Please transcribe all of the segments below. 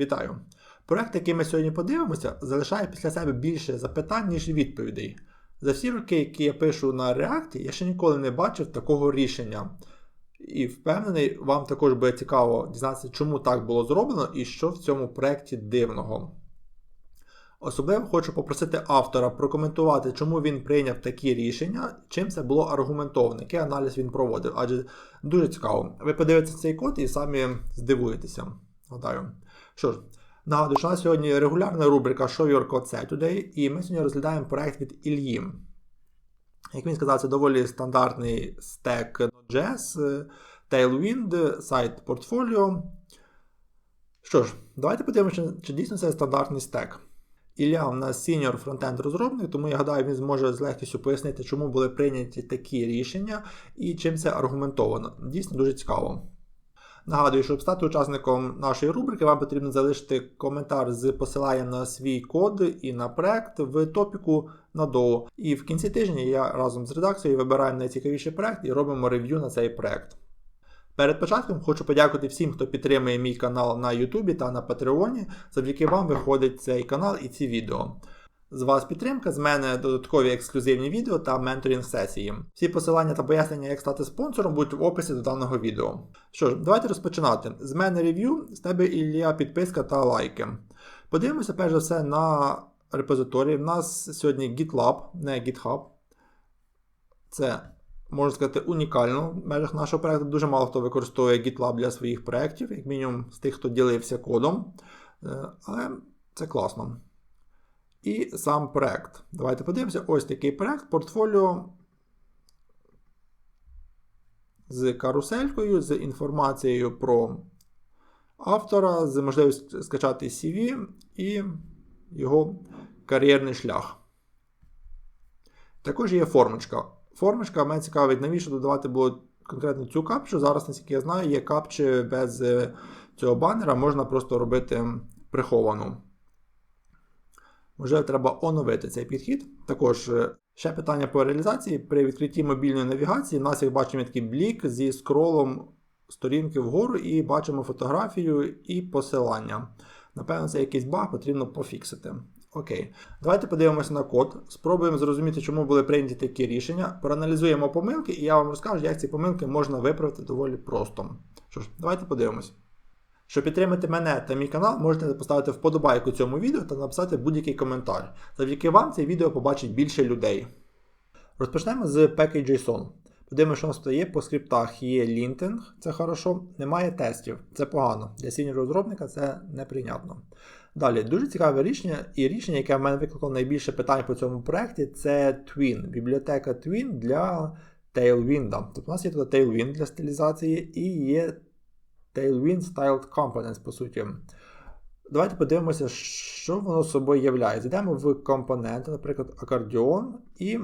Вітаю! Проект, який ми сьогодні подивимося, залишає після себе більше запитань, ніж відповідей. За всі роки, які я пишу на React, я ще ніколи не бачив такого рішення. І впевнений, вам також буде цікаво дізнатися, чому так було зроблено і що в цьому проєкті дивного. Особливо хочу попросити автора прокоментувати, чому він прийняв такі рішення, чим це було аргументовано, який аналіз він проводив. Адже дуже цікаво. Ви подивитеся цей код і самі здивуєтеся. Гадаю. Що ж, нагадую, що сьогодні регулярна рубрика Show Your Code Saturday, і ми сьогодні розглядаємо проект від Ільї. Як він сказав, це доволі стандартний стек Node.js, Tailwind, сайт портфоліо. Що ж, давайте подивимося, чи дійсно це стандартний стек. Ілля у нас сіньор фронтенд розробник, тому я гадаю, він зможе з легкістю пояснити, чому були прийняті такі рішення і чим це аргументовано. Дійсно дуже цікаво. Нагадую, щоб стати учасником нашої рубрики, вам потрібно залишити коментар з посиланням на свій код і на проект в топіку на доу. І в кінці тижня я разом з редакцією вибираю найцікавіший проект і робимо рев'ю на цей проект. Перед початком хочу подякувати всім, хто підтримує мій канал на Ютубі та на Патреоні. Завдяки вам виходить цей канал і ці відео. З вас підтримка, з мене додаткові ексклюзивні відео та менторінг сесії. Всі посилання та пояснення, як стати спонсором, будуть в описі до даного відео. Що ж, давайте розпочинати. З мене рев'ю, з тебе Ілля, підписка та лайки. Подивимося перш за все на репозиторії. У нас сьогодні GitLab, не GitHub. Це, можна сказати, унікально в межах нашого проекту. Дуже мало хто використовує GitLab для своїх проєктів, як мінімум з тих, хто ділився кодом. Е, Але це класно. І сам проект. Давайте подивимося. Ось такий проект. Портфоліо з каруселькою, з інформацією про автора, з можливістю скачати CV і його кар'єрний шлях. Також є формочка. Формочка мене цікавить, навіщо додавати було конкретно цю капчу. Зараз, наскільки я знаю, є капчі без цього банера, можна просто робити приховану. Вже треба оновити цей підхід. Також ще питання по реалізації. При відкритті мобільної навігації в нас, як бачимо, такий блік зі скролом сторінки вгору і бачимо фотографію і посилання. Напевно, це якийсь баг потрібно пофіксити. Окей. Давайте подивимося на код, спробуємо зрозуміти, чому були прийняті такі рішення. Проаналізуємо помилки, і я вам розкажу, як ці помилки можна виправити доволі просто. Що ж, давайте подивимось. Щоб підтримати мене та мій канал, можете поставити вподобайку цьому відео та написати будь-який коментар. Завдяки вам це відео побачить більше людей. Розпочнемо з package.json. Подивимося, що у нас тут є по скриптах є лінтинг, це хорошо. Немає тестів, це погано. Для сіньор розробника це неприйнятно. Далі, дуже цікаве рішення, і рішення, яке в мене викликало найбільше питань по цьому проєкті, це Twin. Бібліотека Twin для Tailwind. Тобто у нас є тут Tailwind для стилізації і є Tailwind Styled Components, по суті. Давайте подивимося, що воно собою являє. Зайдемо в компоненти, наприклад, акордіон, і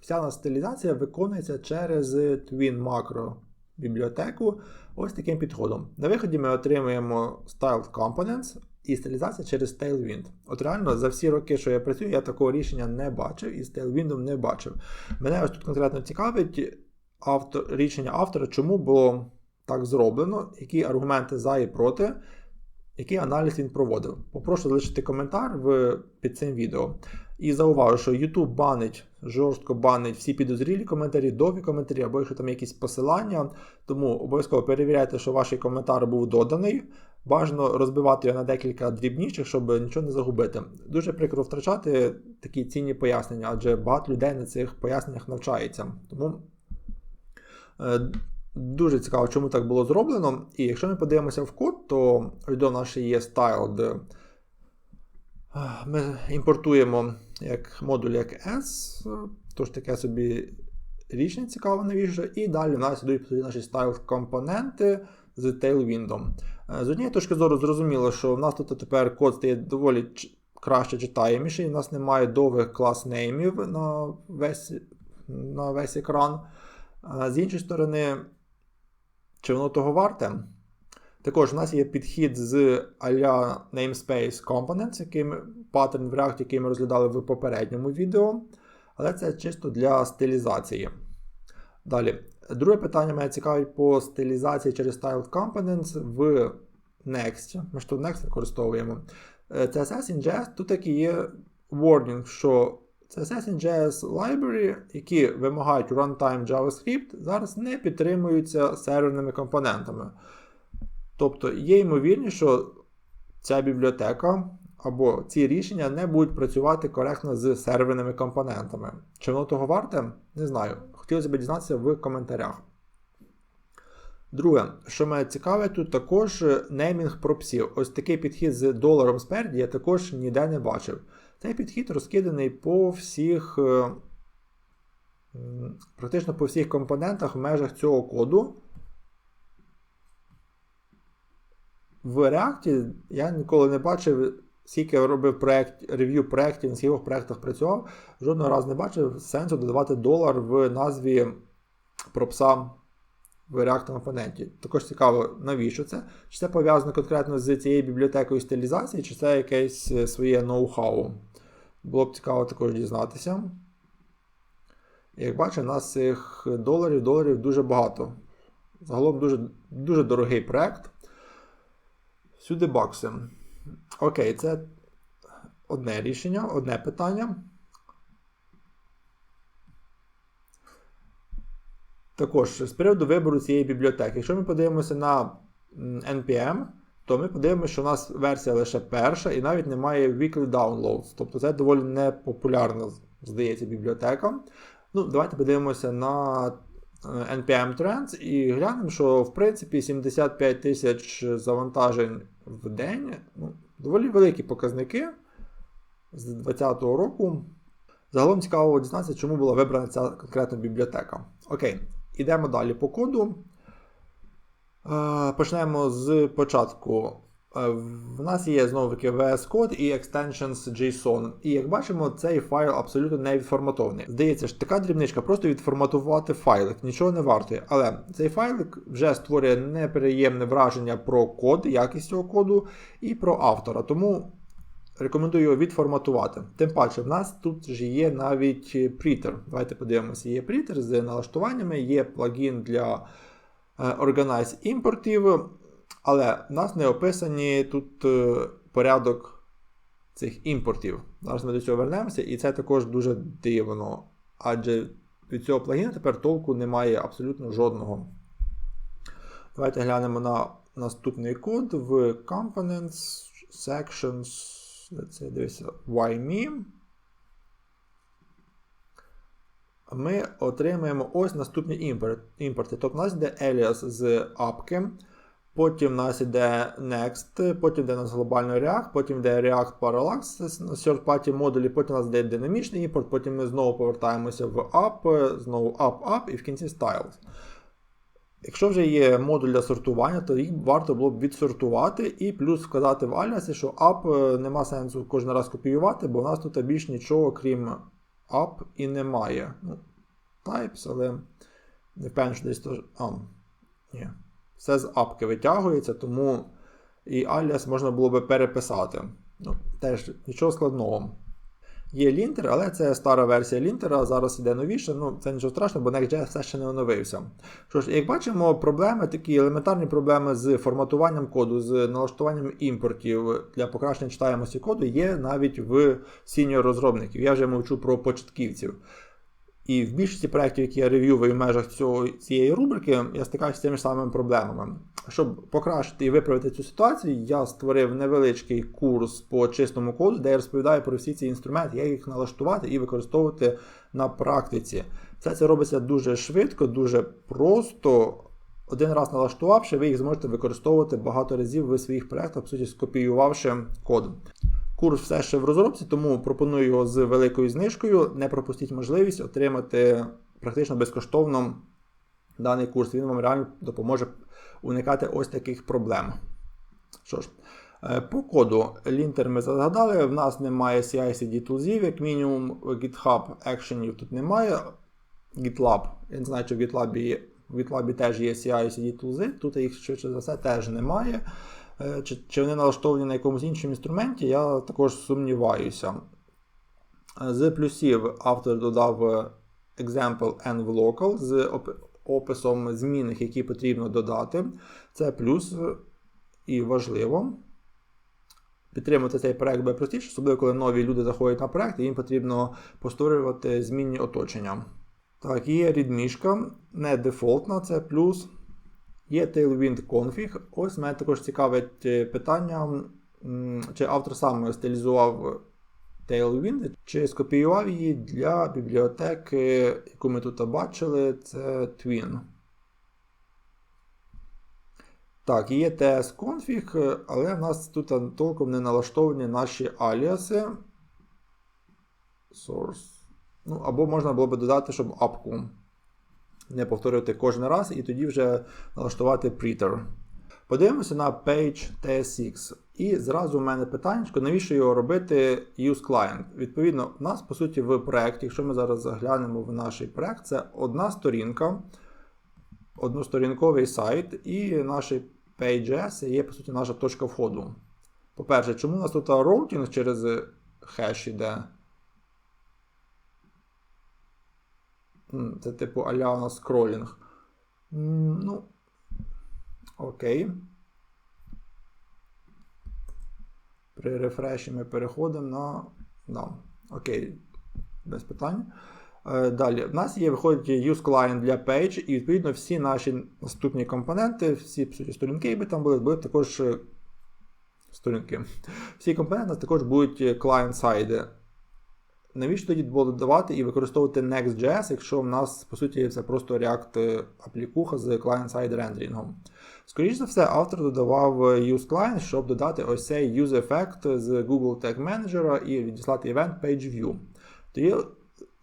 вся наша стилізація виконується через Twin Macro бібліотеку ось таким підходом. На виході ми отримуємо Styled Components і стилізація через Tailwind. От реально за всі роки, що я працюю, я такого рішення не бачив і з Tailwind не бачив. Мене ось тут конкретно цікавить автор, рішення автора, чому було так зроблено, які аргументи за і проти, який аналіз він проводив. Попрошу залишити коментар в, під цим відео. І зауважу, що YouTube банить, жорстко банить всі підозрілі коментарі, довгі коментарі, або якщо там якісь посилання. Тому обов'язково перевіряйте, що ваш коментар був доданий. Бажано розбивати його на декілька дрібніших, щоб нічого не загубити. Дуже прикро втрачати такі цінні пояснення, адже багато людей на цих поясненнях навчається. Тому. Дуже цікаво, чому так було зроблено. І якщо ми подивимося в код, то до наш є styled. Ми імпортуємо як модуль як S, тож таке собі рішення цікаве навіщо. І далі в нас йдуть наші styled компоненти з Tailwind. З однієї точки зору, зрозуміло, що в нас тут тепер код стає доволі краще читаєміший, у нас немає довгих клас-неймів на весь, на весь екран. З іншої сторони, чи воно того варте? Також у нас є підхід з а-ля namespace components, яким паттерн в React, який ми розглядали в попередньому відео. Але це чисто для стилізації. Далі, друге питання мене цікавить по стилізації через Styled Components в Next. Ми ж тут Next використовуємо. Е, CSS in JS, тут таки є warning, що CSS in JS library, які вимагають runtime JavaScript, зараз не підтримуються серверними компонентами. Тобто є ймовірність, що ця бібліотека або ці рішення не будуть працювати коректно з серверними компонентами. Чи воно того варте? Не знаю. Хотілося б дізнатися в коментарях. Друге, що мене цікавить, тут також неймінг пропсів. Ось такий підхід з доларом спереді я також ніде не бачив. Цей підхід розкиданий по всіх, е, практично по всіх компонентах в межах цього коду. В React я ніколи не бачив, скільки я робив проєкт, рев'ю проєктів, на скількох проєктах працював, жодного разу не бачив сенсу додавати долар в назві пропса в React компоненті. Також цікаво, навіщо це? Чи це пов'язано конкретно з цією бібліотекою стилізації, чи це якесь е, своє ноу-хау. Було б цікаво також дізнатися. Як бачимо, у нас цих доларів доларів дуже багато. Загалом дуже дуже дорогий проект. Сюди бакси. Окей, це одне рішення, одне питання. Також з приводу вибору цієї бібліотеки. Якщо ми подивимося на NPM, то ми подивимося, що у нас версія лише перша і навіть немає weekly downloads. Тобто це доволі непопулярна, здається, бібліотека. Ну, Давайте подивимося на е, NPM Trends і глянемо, що в принципі 75 тисяч завантажень в день ну, доволі великі показники з 2020 року. Загалом цікаво дізнатися, чому була вибрана ця конкретна бібліотека. Окей, ідемо далі по коду. Е, почнемо з початку. Е, в нас є знову таки VS Code і extensions JSON. І як бачимо, цей файл абсолютно не відформатований. Здається, ж така дрібничка, просто відформатувати файлик, нічого не вартує. Але цей файлик вже створює неприємне враження про код, якість цього коду і про автора. Тому рекомендую його відформатувати. Тим паче, в нас тут ж є навіть Preter. Давайте подивимося, є Preter з налаштуваннями, є плагін для. Е, Organize імпортів, але в нас не описані тут е, порядок цих імпортів. Зараз ми до цього вернемося, і це також дуже дивно. Адже від цього плагіна тепер толку немає абсолютно жодного. Давайте глянемо на наступний код в Components, Sections, це дивіться, YME ми отримаємо ось наступні імпорти. Тобто у нас йде Alias з апки, потім у нас йде Next, потім йде у нас глобальний React, потім йде React Parallax third party модулі, потім у нас йде динамічний імпорт, потім ми знову повертаємося в App, знову App, App і в кінці Styles. Якщо вже є модуль для сортування, то їх варто було б відсортувати і плюс вказати в аліасі, що app нема сенсу кожен раз копіювати, бо у нас тут більш нічого, крім up і немає. Ну, Types, але не впевнений, що десь то. А, ні. Все з апки витягується, тому і аліас можна було би переписати. Ну, Теж нічого складного. Є лінтер, але це стара версія лінтера, зараз іде новіше, ну це нічого страшного, бо Next.js все ще не оновився. Що ж, як бачимо, проблеми, такі елементарні проблеми з форматуванням коду, з налаштуванням імпортів для покращення читаємості коду є навіть в сіньор розробників. Я вже мовчу про початківців. І в більшості проєктів, які я рев'юваю в межах цього, цієї рубрики, я стикаюся з тими ж самими проблемами. Щоб покращити і виправити цю ситуацію, я створив невеличкий курс по чистому коду, де я розповідаю про всі ці інструменти, як їх налаштувати і використовувати на практиці. Все це робиться дуже швидко, дуже просто. Один раз налаштувавши, ви їх зможете використовувати багато разів в своїх проєктах, по суті, скопіювавши код. Курс все ще в розробці, тому пропоную його з великою знижкою. Не пропустіть можливість отримати практично безкоштовно даний курс. Він вам реально допоможе уникати ось таких проблем. Що ж, е, по коду лінтер ми згадали, в нас немає CI-CD тулзів, як мінімум GitHub екшенів тут немає. GitLab, я не знаю, чи в GitLab є, в GitLab теж є CI-CD тулзи, тут їх швидше за все теж немає. Е, чи, чи вони налаштовані на якомусь іншому інструменті, я також сумніваюся. Е, з плюсів автор додав example env local з описом змінних, які потрібно додати. Це плюс. і важливо. Підтримувати цей проект буде простіше, особливо коли нові люди заходять на проект, і їм потрібно постворювати змінні оточення. Так, є рідмішка, не дефолтна, це плюс. Є Tailwind Config. Ось мене також цікавить е, питання, чи автор сам стилізував Tailwind, чи скопіював її для бібліотеки, яку ми тут бачили, це Twin. Так, є TS-config, але в нас тут толком не налаштовані наші аліаси. Source. Ну, Або можна було би додати, щоб апку не повторювати кожен раз, і тоді вже налаштувати preter. Подивимося на page TSX. І зразу в мене питання, навіщо його робити use client. Відповідно, у нас, по суті, в проєкті, якщо ми зараз заглянемо в наш проєкт, це одна сторінка, односторінковий сайт, і наш Page.js є, по суті, наша точка входу. По-перше, чому у нас тут роутінг через хеш іде? Це типу аля у нас скролінг. Ну, окей. При рефреші ми переходимо на. Да. Окей, без питань. Е, далі, в нас є виходить use client для page, і відповідно всі наші наступні компоненти, всі по суті, сторінки, які там були, будуть також е, сторінки. Всі компоненти також будуть client-side. Навіщо тоді було додавати і використовувати Next.js, якщо в нас, по суті, це просто React аплікуха з client-side рендерінгом? Скоріше за все, автор додавав use client, щоб додати ось цей use effect з Google Tag Manager і відіслати event PageView. Тоді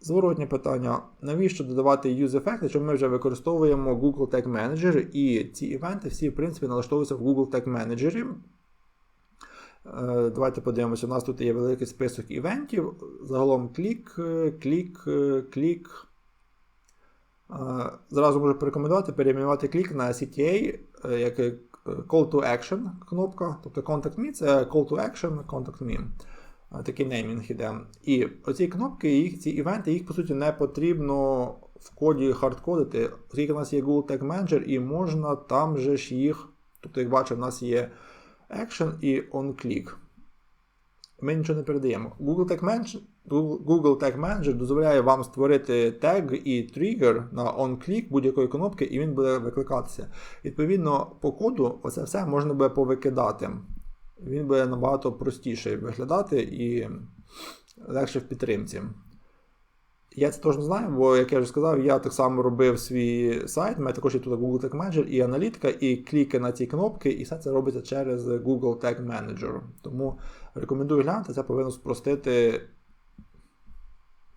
Зворотнє питання: навіщо додавати use effect, якщо ми вже використовуємо Google Tag Manager, і ці івенти всі, в принципі, налаштовуються в Google Tag Manager. Е, давайте подивимося, у нас тут є великий список івентів. Загалом клік, клік, клік. Е, зразу можу порекомендувати перейменувати клік на CTA е, як Call to Action кнопка. Тобто Contact Me це Call to Action, Contact Me такий неймінг іде. І оці кнопки, їх, ці івенти, їх по суті не потрібно в коді хардкодити, оскільки у нас є Google Tag Manager, і можна там же ж їх. Тобто, як бачимо, у нас є Action і OnClick. Ми нічого не передаємо. Google Tag Manager Google Tag Manager дозволяє вам створити тег і тригер на OnClick будь-якої кнопки, і він буде викликатися. Відповідно, по коду оце все можна буде повикидати він буде набагато простіше виглядати і легше в підтримці. Я це не знаю, бо, як я вже сказав, я так само робив свій сайт, у мене також є тут Google Tag Manager і аналітика, і кліки на ці кнопки, і все це робиться через Google Tag Manager. Тому рекомендую глянути, це повинно спростити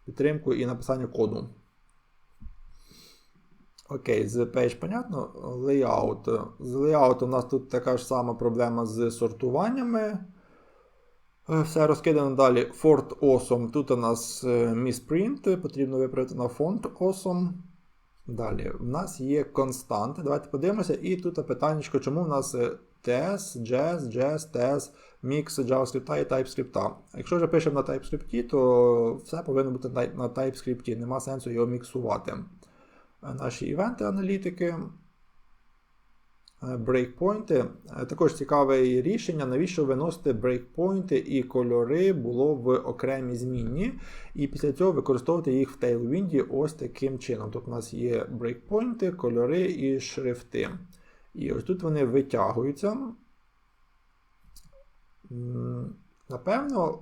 підтримку і написання коду. Окей, з page, понятно. Layout. З layout у нас тут така ж сама проблема з сортуваннями. Е, все розкидано далі. Fort Awesome. Тут у нас е, misprint, потрібно виправити на font Awesome. Далі, в нас є константи. Давайте подивимося. І тут питання, чому в нас TS, JS, JS, TS, мікс JavaScript і TypeScript. Якщо вже пишемо на TypeScript, то все повинно бути на TypeScript. Нема сенсу його міксувати наші івенти аналітики. Е, брейкпойнти. Е, також цікаве рішення, навіщо виносити брейкпойнти і кольори було в окремій змінні, і після цього використовувати їх в Tailwind ось таким чином. Тут у нас є брейкпойнти, кольори і шрифти. І ось тут вони витягуються. Напевно,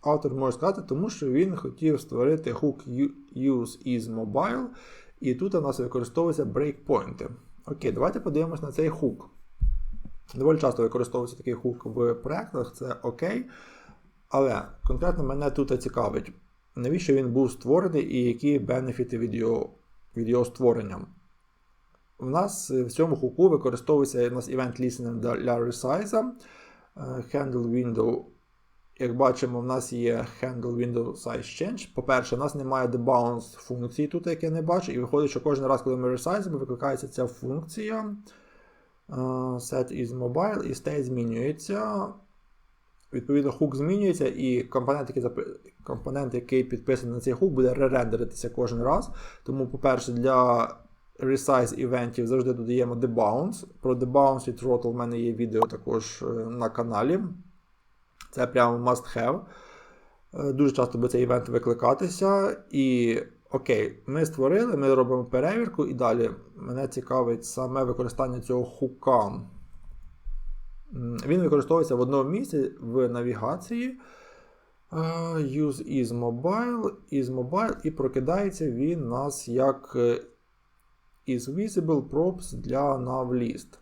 автор може сказати, тому що він хотів створити hook use is mobile. І тут у нас використовуються брейкпойнти. Окей, давайте подивимось на цей хук. Доволі часто використовується такий хук в проєктах, це окей. Але конкретно мене тут цікавить, навіщо він був створений і які бенефіти від його від його створення. У нас в цьому хуку використовується у нас event listening для resize, е, handle window як бачимо, в нас є handle window size change. По-перше, у нас немає debounce функції тут, як я не бачу, і виходить, що кожен раз, коли ми ресайзимо, викликається ця функція. Uh, set is mobile і state змінюється. Відповідно, хук змінюється, і компонент, який компонент, який підписаний на цей хук, буде ререндеритися кожен раз. Тому, по-перше, для resize івентів завжди додаємо debounce. Про debounce і throttle в мене є відео також е, на каналі. Це прямо must have. Е, Дуже часто буде цей івент викликатися. І окей, ми створили, ми робимо перевірку, і далі мене цікавить саме використання цього хука. Він використовується в одному місці в навігації. Е, Use is mobile, is mobile, і прокидається він нас як е, is visible props для navlist.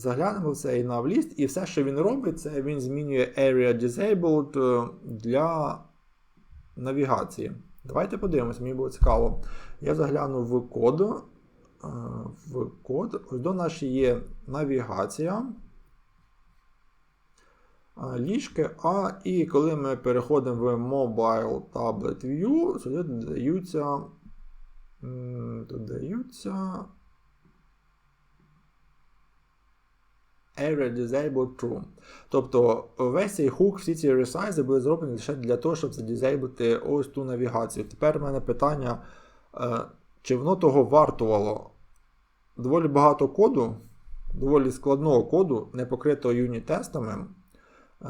Заглянемо в цей navlist, і все, що він робить, це він змінює Area Disabled е, для навігації. Давайте подивимось, мені було цікаво. Я загляну в код. е, В код. Ось до нашої є навігація. е, Ліжки А, і коли ми переходимо в Mobile Tablet View, сюди додаються, додаються Area Disabled True. Тобто весь цей хук, всі ці ресайзи були зроблені лише для того, щоб задізейблити ось ту навігацію. Тепер в мене питання, е, чи воно того вартувало? Доволі багато коду, доволі складного коду, не покритого юніт-тестами,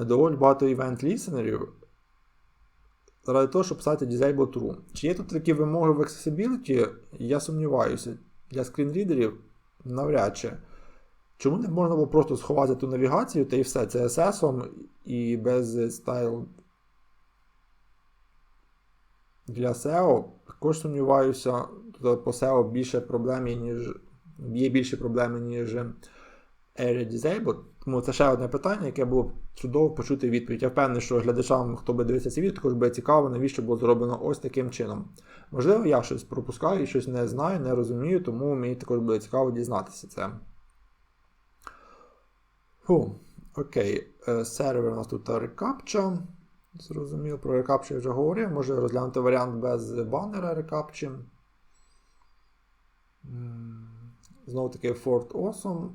е, доволі багато івент-лісенерів. Ради того, щоб писати Disable True. Чи є тут такі вимоги в Accessibility? Я сумніваюся. Для скрінрідерів навряд чи. Чому не можна було просто сховати ту навігацію та і все CSS і без стайл для SEO? Також сумніваюся, тут по SEO більше проблем, ніж є більше проблеми, ніж Area Disabled. Тому це ще одне питання, яке було б чудово почути відповідь. Я впевнений, що глядачам, хто буде дивитися це відео, також буде цікаво, навіщо було зроблено ось таким чином. Можливо, я щось пропускаю щось не знаю, не розумію, тому мені також буде цікаво дізнатися це. Фу, окей. Е, Сервер у нас тут рекапча. Зрозуміло, про рекапчу я вже говорив. Може розглянути варіант без банера рекапчі. Знову таки Fort Awesome.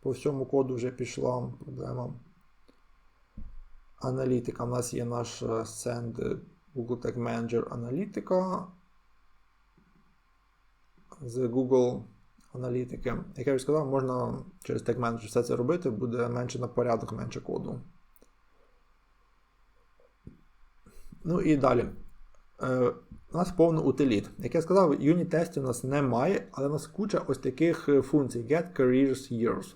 По всьому коду вже пішла проблема. Аналітика. У нас є наш е, Send Google Tag Manager аналітика з Google аналітики. Як я вже сказав, можна через Tag Manager все це робити, буде менше на порядок, менше коду. Ну і далі. Е, у нас повно утиліт. Як я сказав, юніт тестів у нас немає, але у нас куча ось таких е, функцій: get careers years,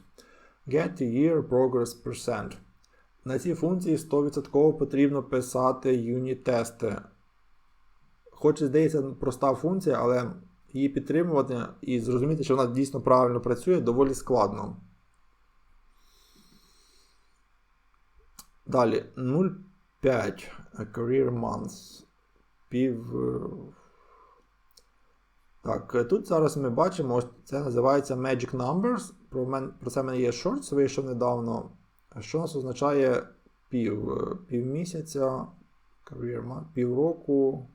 get year progress percent. На ці функції 100% потрібно писати юніт тести. Хоч здається проста функція, але її підтримувати і зрозуміти, що вона дійсно правильно працює, доволі складно. Далі 0,5 Career Months. Пів. Так, тут зараз ми бачимо, ось це називається Magic Numbers. Про, мен, про це в мене є shorts, вийшов недавно. Що нас означає пів, півмісяця, career month, півроку.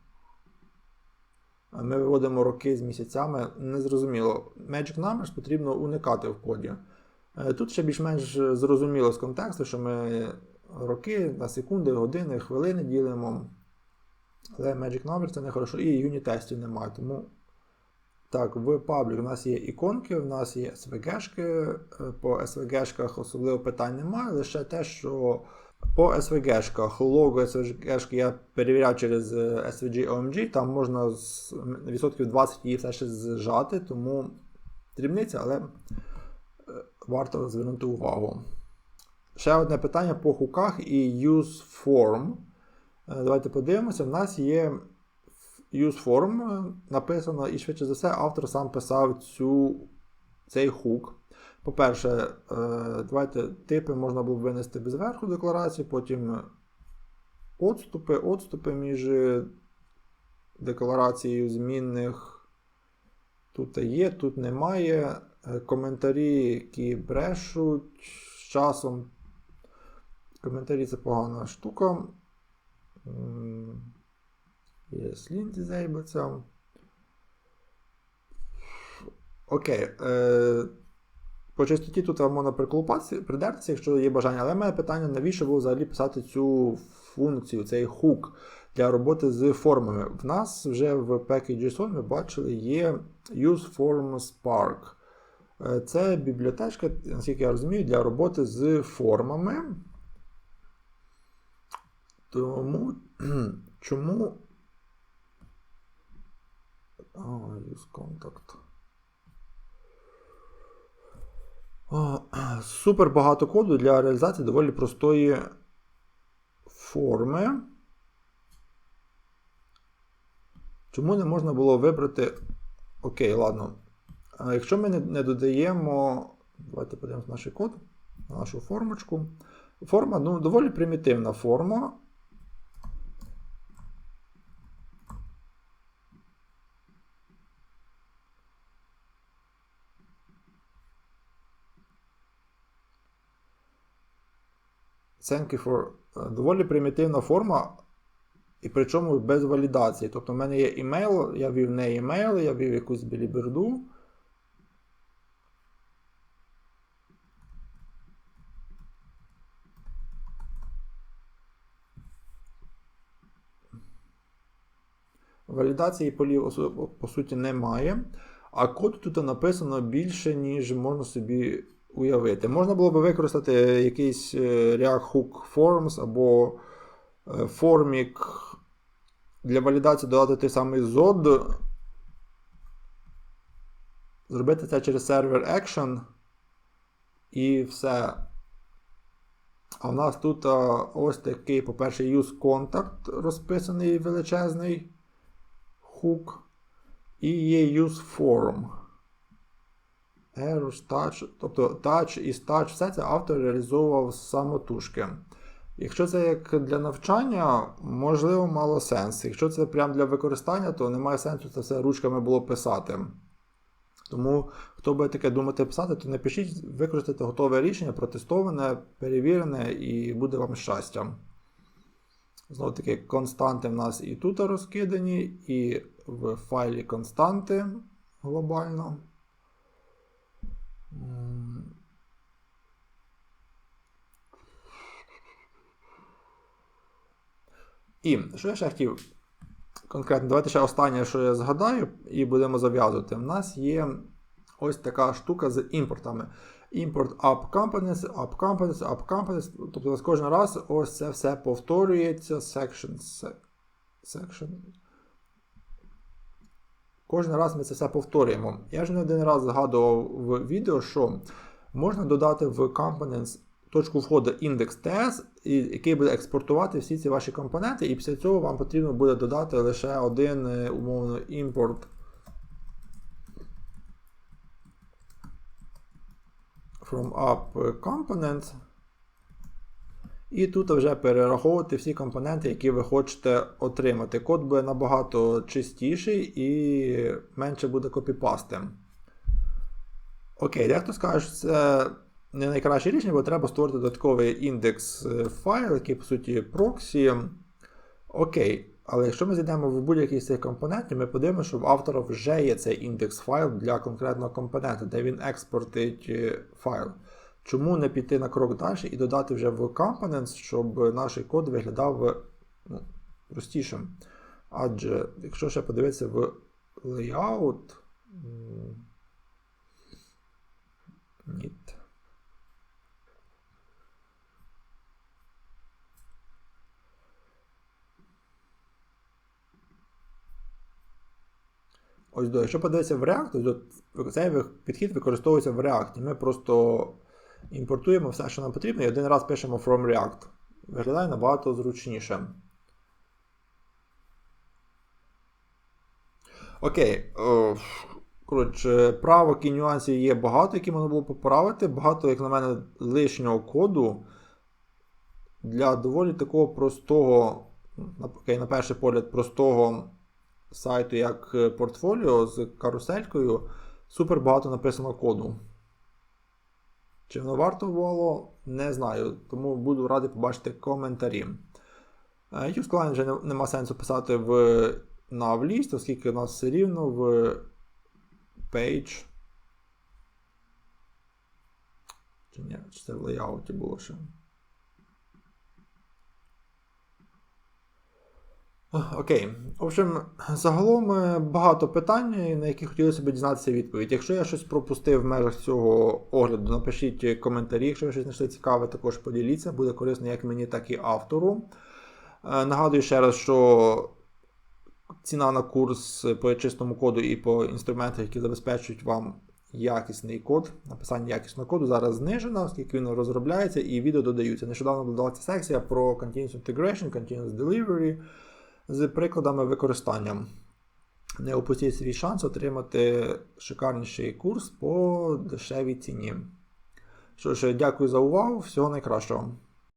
Ми виводимо роки з місяцями. Незрозуміло. Magic Numbers потрібно уникати в коді. Е, Тут ще більш-менш зрозуміло з контексту, що ми роки на секунди, години, хвилини ділимо. Але Magic Numbers це не хорошо. І юнітестів немає. Тому так, в Public у нас є іконки, у нас є SVG-шки. По SVG-шках особливо питань немає, лише те, що по SVG-шках лого SVG-шки я перевіряв через SVG OMG, там можна з відсотків 20 її все ще зжати, тому дрібниця, але варто звернути увагу. Ще одне питання по хуках і use form. Давайте подивимося. У нас є use form написано, і швидше за все, автор сам писав цю, цей хук. По-перше, давайте типи можна було винести без верху декларації, потім отступи, отступи між декларацією змінних. Тут є, тут немає. Коментарі, які брешуть з часом. Коментарі це погана штука. Є link disable. Окей. По чистоті тут вам можна придертися, якщо є бажання. Але в мене питання, навіщо було взагалі писати цю функцію, цей хук. для роботи з формами. В нас вже в Package.json ми бачили є Use Form Spark. Е, Це бібліотечка, наскільки я розумію, для роботи з формами. Тому чому. А, use contact. Супер багато коду для реалізації доволі простої форми. Чому не можна було вибрати. Окей, ладно. А Якщо ми не, додаємо. Давайте подивимось наш код, на нашу формочку. Форма ну, доволі примітивна форма. Thank you for доволі примітивна форма, і причому без валідації. Тобто в мене є імейл, я ввів не імейл, я ввів якусь біліберду. Валідації полів по суті немає. А код тут написано більше, ніж можна собі уявити. Можна було би використати якийсь е, React Hook Forms або е, Formic для валідації додати той самий ZOD. Зробити це через сервер Action. І все. А в нас тут а, ось такий, по-перше, use contact розписаний величезний hook. І є use form. Errors, touch, тобто touch і touch, все це автор реалізовував самотужки. Якщо це як для навчання, можливо, мало сенс. Якщо це прямо для використання, то немає сенсу це все ручками було писати. Тому, хто буде таке думати писати, то напишіть, використайте готове рішення, протестоване, перевірене, і буде вам щастя. Знову таки, константи в нас і тут розкидані, і в файлі константи глобально. М. І що я ще хотів конкретно, давайте ще останнє, що я згадаю, і будемо зав'язувати. У нас є ось така штука з імпортами. Import up components, up components, up components. Тобто у нас кожен раз ось це все повторюється. Section, se- section. Кожен раз ми це все повторюємо. Я вже не один раз згадував в відео, що можна додати в components точку входу index.ts, і- який буде експортувати всі ці ваші компоненти, і після цього вам потрібно буде додати лише один е, умовно імпорт from up components. І тут вже перераховувати всі компоненти, які ви хочете отримати. Код буде набагато чистіший і менше буде копіпасти. Окей, дехто скаже, що це не найкраще рішення, бо треба створити додатковий індекс е, файл, який, по суті, проксі. Окей, але якщо ми зайдемо в будь-який з цих компонентів, ми подивимося, що в автора вже є цей індекс файл для конкретного компонента, де він експортить е, файл. Чому не піти на крок далі і додати вже в Components, щоб наш код виглядав ну, простішим? Адже, якщо ще подивитися в layout. Ні. Ось якщо подивитися в React, то цей підхід використовується в React. Ми просто імпортуємо все, що нам потрібно, і один раз пишемо from React. Виглядає набагато зручніше. Окей. Коротше, правок і нюансів є багато, які можна було поправити. Багато, як на мене, лишнього коду для доволі такого простого, окей, на перший погляд, простого сайту, як е, портфоліо з каруселькою, супер багато написано коду. Чи воно варто було, не знаю, тому буду радий побачити коментарі. Use-client вже не- нема сенсу писати в list, оскільки у нас все рівно в page. Чи ні, чи це в лейауті було ще. Окей. В общем, загалом е, багато питань, на які хотілося б дізнатися відповідь. Якщо я щось пропустив в межах цього огляду, напишіть коментарі, якщо ви щось знайшли цікаве, також поділіться, буде корисно як мені, так і автору. Е, Нагадую ще раз, що ціна на курс по чистому коду і по інструментах, які забезпечують вам якісний код, написання якісного коду зараз знижена, оскільки він розробляється і відео додаються. Нещодавно додалася секція про Continuous Integration, Continuous Delivery з прикладами використання. Не опустіть свій шанс отримати шикарніший курс по дешевій ціні. Що ж, дякую за увагу, всього найкращого.